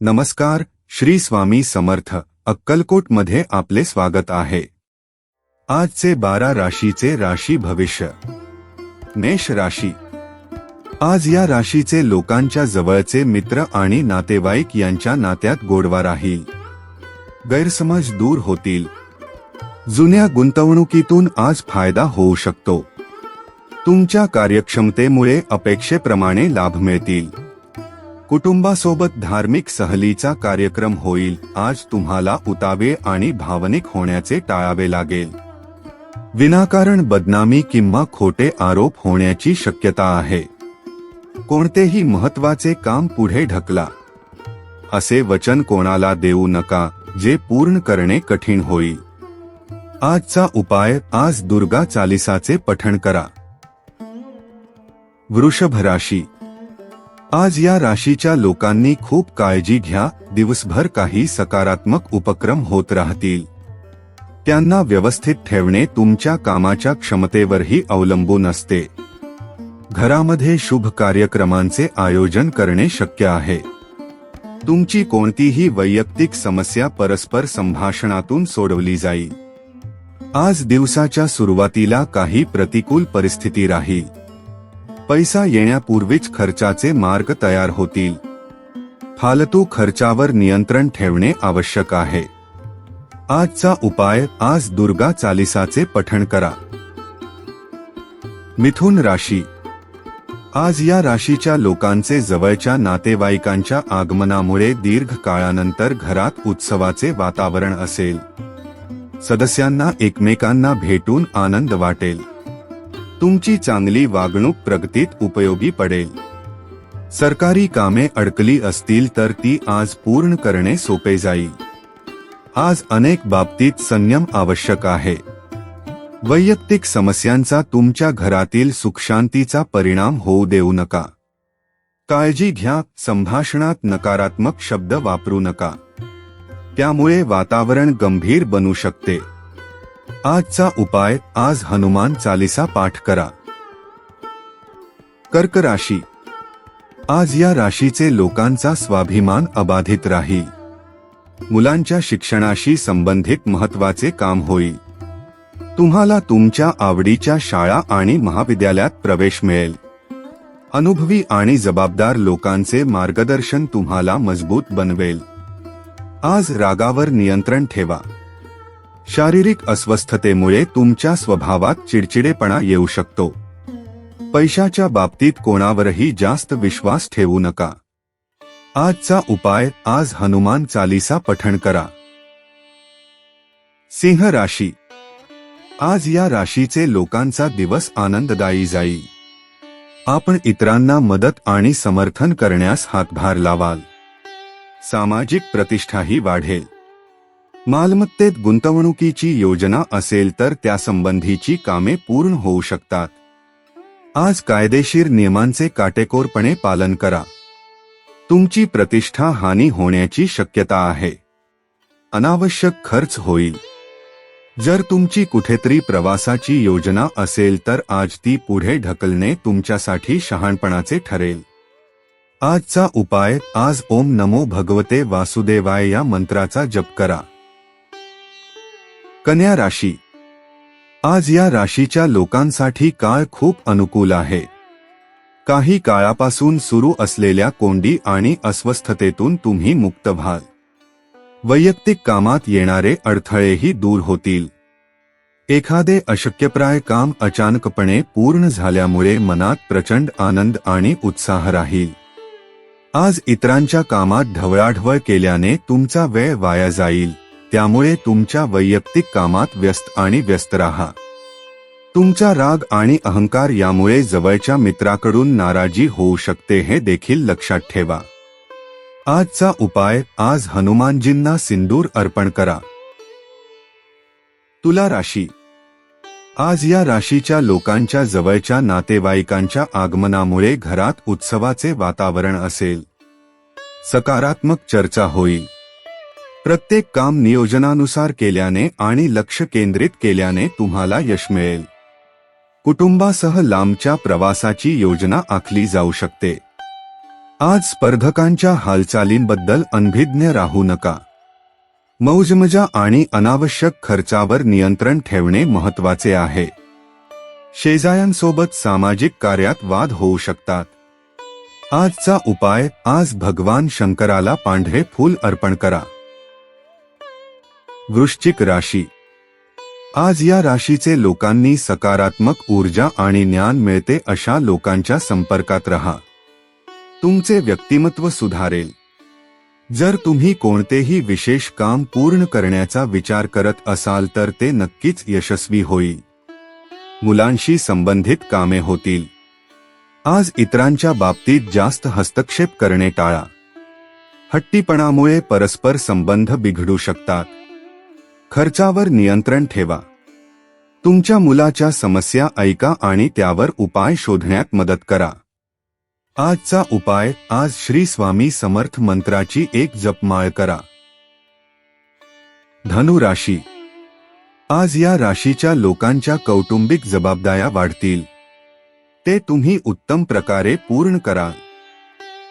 नमस्कार श्री स्वामी समर्थ अक्कलकोटमध्ये आपले स्वागत आहे. आजचे बारा राशीचे राशी भविष्य. मेष राशी. आज या राशीचे लोकांच्या जवळचे मित्र आणि नातेवाईक यांच्या नात्यात गोडवा राहील. गैरसमज दूर होतील. जुन्या गुंतवणुकीतून आज फायदा होऊ शकतो. तुमच्या कार्यक्षमतेमुळे अपेक्षेप्रमाणे लाभ मिळतील. कुटुंबासोबत धार्मिक सहलीचा कार्यक्रम होईल. आज तुम्हाला उतावे आणि भावनिक होण्याचे टाळावे लागेल. विनाकारण बदनामी किंवा खोटे आरोप होण्याची शक्यता आहे. कोणतेही महत्त्वाचे काम पुढे ढकला. असे वचन कोणाला देऊ नका जे पूर्ण करणे कठीण होईल. आजचा उपाय आज दुर्गा चालिसाचे पठण करा. वृषभ राशी आज या राशीच्या लोकांनी खूप काळजी घ्या दिवसभर काही सकारात्मक उपक्रम होत राहतील. त्यांना व्यवस्थित ठेवणे तुमच्या कामाच्या क्षमतेवरही अवलंबून असते. घरामध्ये शुभ कार्यक्रमांचे आयोजन करणे शक्य आहे. तुमची कोणतीही वैयक्तिक समस्या परस्पर संभाषणातून सोडवली जाईल. आज दिवसाच्या सुरुवातीला काही प्रतिकूल परिस्थिती राहील. पैसा येण्यापूर्वीच खर्चाचे मार्ग तयार होतील. फालतू खर्चावर नियंत्रण ठेवणे आवश्यक आहे. आजचा उपाय आज दुर्गा चालिसाचे पठण करा. मिथुन राशी. आज या राशीच्या लोकांचे जवळच्या नातेवाईकांच्या आगमनामुळे दीर्घ काळानंतर घरात उत्सवाचे वातावरण असेल. सदस्यांना एकमेकांना भेटून आनंद वाटेल. तुमची चांगली वागणूक प्रगतीत उपयोगी पडेल. सरकारी कामे अडकली असतील तर ती आज पूर्ण करणे सोपे जाईल. आज अनेक बाबतीत संयम आवश्यक आहे. वैयक्तिक समस्यांचा तुमच्या घरातील सुखशांतीचा परिणाम होऊ देऊ नका. काळजी घ्या संभाषणात नकारात्मक शब्द वापरू नका. त्यामुळे वातावरण गंभीर बनू शकते. आजचा उपाय आज हनुमान चालिसा पाठ करा. कर्क राशी. आज या राशीचे लोकांचा स्वाभिमान अबाधित राहील मुलांच्या शिक्षणाशी संबंधित महत्त्वाचे काम होईल तुम्हाला तुमच्या आवडीच्या शाळा आणि महाविद्यालयात प्रवेश मिळेल. अनुभवी आणि जबाबदार लोकांचे मार्गदर्शन तुम्हाला मजबूत बनवेल. आज रागावर नियंत्रण ठेवा. शारीरिक अस्वस्थतेमुळे तुमच्या स्वभावात चिडचिडेपणा येऊ शकतो. पैशाच्या बाबतीत कोणावरही जास्त विश्वास ठेवू नका. आजचा उपाय आज हनुमान चालीसा पठण करा. सिंह राशी. आज या राशीचे लोकांचा दिवस आनंददायी जाईल. आपण इतरांना मदत आणि समर्थन करण्यास हातभार लावाल. सामाजिक प्रतिष्ठाही वाढेल. मालमत्तेत गुंतवणुकीची योजना असेल तर त्यासंबंधीची कामे पूर्ण होऊ शकतात. आज कायदेशीर नियमांचे काटेकोरपणे पालन करा. तुमची प्रतिष्ठा हानी होण्याची शक्यता आहे. अनावश्यक खर्च होईल. जर तुमची कुठेतरी प्रवासाची योजना असेल तर आज ती पुढे ढकलणे तुमच्यासाठी शहाणपणाचे ठरेल. आजचा उपाय आज ओम नमो भगवते वासुदेवाय या मंत्राचा जप करा. कन्या राशी. आज या राशीच्या लोकांसाठी काळ खूप अनुकूल आहे. काही काळापासून सुरू असलेल्या कोंडी आणि अस्वस्थतेतून तुम्ही मुक्त व्हाल. वैयक्तिक कामात येणारे अडथळेही दूर होतील. एखादे अशक्यप्राय काम अचानकपणे पूर्ण झाल्यामुळे मनात प्रचंड आनंद आणि उत्साह राहील. आज इतरांच्या कामात ढवळाढवळ केल्याने तुमचा वेळ वाया जाईल. त्यामुळे तुमच्या वैयक्तिक कामात व्यस्त आणि व्यस्त राहा. तुमचा राग आणि अहंकार यामुळे जवळच्या मित्राकडून नाराजी होऊ शकते हे देखील लक्षात ठेवा. आजचा उपाय आज हनुमानजींना सिंदूर अर्पण करा. तुला राशी. आज या राशीच्या लोकांच्या जवळच्या नातेवाईकांच्या आगमनामुळे घरात उत्सवाचे वातावरण असेल. सकारात्मक चर्चा होईल. प्रत्येक काम नियोजनानुसार केल्याने आणि लक्ष केंद्रित केल्याने तुम्हाला यश मिळेल. कुटुंबासह लांबच्या प्रवासाची योजना आखली जाऊ शकते. आज स्पर्धकांच्या हालचालींबद्दल अनभिज्ञ राहू नका. मौजमजा आणि अनावश्यक खर्चावर नियंत्रण ठेवणे महत्त्वाचे आहे. शेजाऱ्यांसोबत सामाजिक कार्यात वाद होऊ शकतात. आजचा उपाय आज भगवान शंकराला पांढरे फूल अर्पण करा. वृश्चिक राशी. आज या राशीचे लोकांनी सकारात्मक ऊर्जा आणि ज्ञान मिळते अशा लोकांच्या संपर्कात रहा. तुमचे व्यक्तिमत्व सुधारेल. जर तुम्ही कोणतेही विशेष काम पूर्ण करण्याचा विचार करत असाल तर ते नक्कीच यशस्वी होईल. मुलांशी संबंधित कामे होतील. आज इतरांच्या बाबतीत जास्त हस्तक्षेप करणे टाळा. हट्टीपणामुळे परस्पर संबंध बिघडू शकतात. खर्चावर नियंत्रण ठेवा. तुमच्या मुलाच्या समस्या ऐका आणि त्यावर उपाय शोधण्यात मदत करा. आजचा उपाय आज श्री स्वामी समर्थ मंत्राची एक जपमाळ करा. धनु राशी. आज या राशीच्या लोकांच्या कौटुंबिक जबाबदाऱ्या वाढतील. ते तुम्ही उत्तम प्रकारे पूर्ण करा.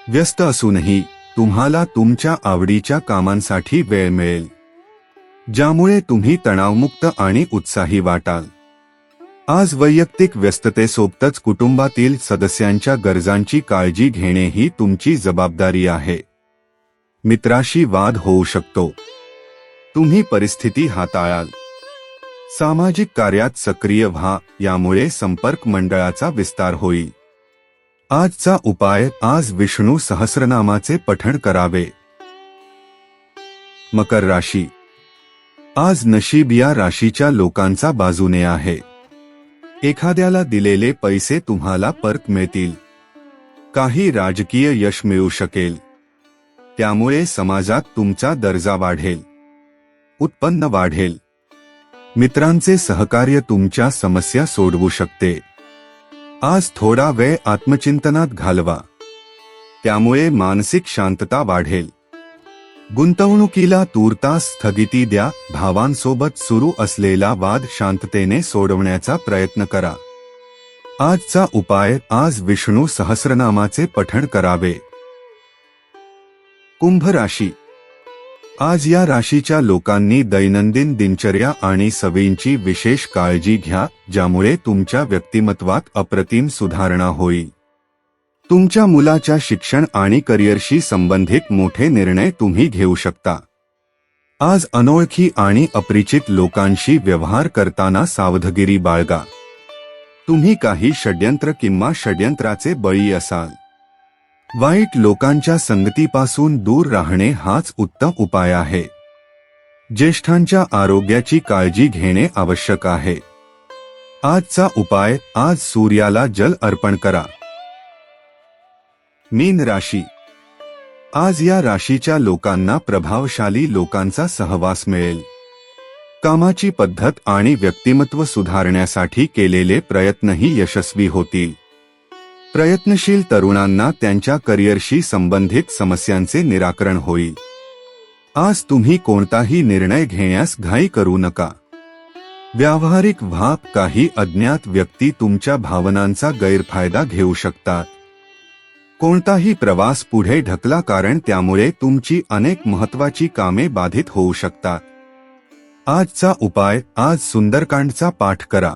व्यस्त असूनही तुम्हाला तुमच्या आवडीच्या कामांसाठी वेळ मिळेल. ज्यामुळे तुम्ही तणावमुक्त आणि उत्साही वाटाल. आज वैयक्तिक व्यस्ततेसोबतच कुटुंबातील सदस्यांच्या गरजांची काळजी घेणे ही तुमची जबाबदारी आहे. मित्राशी वाद होऊ शकतो. तुम्ही परिस्थिती हाताळाल. सामाजिक कार्यात सक्रिय व्हा यामुळे संपर्क मंडळाचा विस्तार होईल. आजचा उपाय आज विष्णू सहस्रनामाचे पठण करावे. मकर राशी आज नशीब या राशीच्या लोकांचा बाजूने आहे. एखाद्याला दिलेले पैसे तुम्हाला परत मिळतील. काही राजकीय यश मिळू शकेल. त्यामुळे समाजात तुमचा दर्जा वाढेल. उत्पन्न वाढेल. मित्रांचे सहकार्य तुमच्या समस्या सोडवू शकते. आज थोडा वेळ आत्मचिंतनात घालवा. त्यामुळे मानसिक शांतता वाढेल. गुंतवणुकीला तूर्तास स्थगिती द्या भावांसोबत सुरू असलेला वाद शांततेने सोडवण्याचा प्रयत्न करा. आजचा उपाय आज विष्णू सहस्रनामाचे पठण करावे. कुंभ राशी आज या राशीच्या लोकांनी दैनंदिन दिनचर्या आणि सवयींची विशेष काळजी घ्या ज्यामुळे तुमच्या व्यक्तिमत्वात अप्रतिम सुधारणा होईल. तुमच्या मुलाच्या शिक्षण आणि करिअरशी संबंधित मोठे निर्णय तुम्ही घेऊ शकता. आज अनोळखी आणि अपरिचित लोकांशी व्यवहार करताना सावधगिरी बाळगा. तुम्ही काही षड्यंत्र किंवा षड्यंत्राचे बळी असाल. वाईट लोकांच्या संगतीपासून दूर राहणे हाच उत्तम उपाय आहे. ज्येष्ठांच्या आरोग्याची काळजी घेणे आवश्यक आहे. आजचा उपाय आज सूर्याला जल अर्पण करा. मीन राशी. आज या राशीच्या लोकांना प्रभावशाली लोकांचा सहवास मिळेल. कामाची पद्धत आणि व्यक्तिमत्व सुधारण्यासाठी केलेले प्रयत्नही यशस्वी होतील. प्रयत्नशील तरुणांना त्यांच्या करिअरशी संबंधित समस्यांचे निराकरण होईल. आज तुम्ही कोणताही निर्णय घेण्यास घाई करू नका. व्यावहारिक व्हा काही अज्ञात व्यक्ती तुमच्या भावनांचा गैरफायदा घेऊ शकतात. कोणताही प्रवास पुढे ढकला कारण त्यामुळे तुमची अनेक महत्वाची कामे बाधित होऊ शकतात. आजचा उपाय आज सुंदरकांडचा पाठ करा.